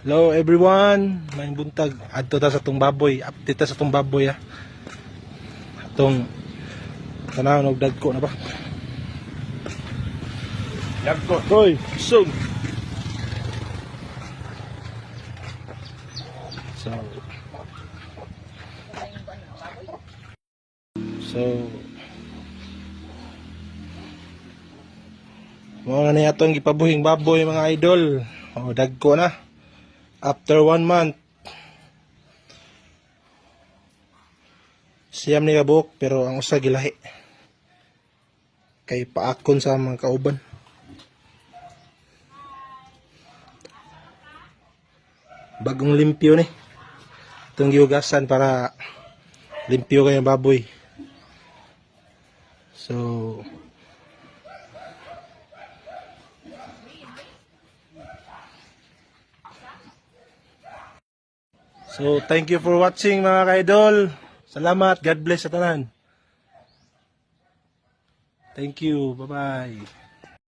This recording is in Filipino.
Hello everyone, may buntag adto ta sa tong baboy, update ta sa tong baboy ah. Atong tanaw og dagko na ba? Dagko, toy, sug. So So Mo na ni atong gipabuhing baboy mga idol. Oh, dagko na. After one month. Siyam ni kabuk pero ang usa gilahi. Kay paakon sa mga kauban. Bagong limpyo ni. Itong giugasan para limpyo kayong baboy. So, So, thank you for watching mga ka-idol. Salamat. God bless sa tanan. Thank you. Bye-bye.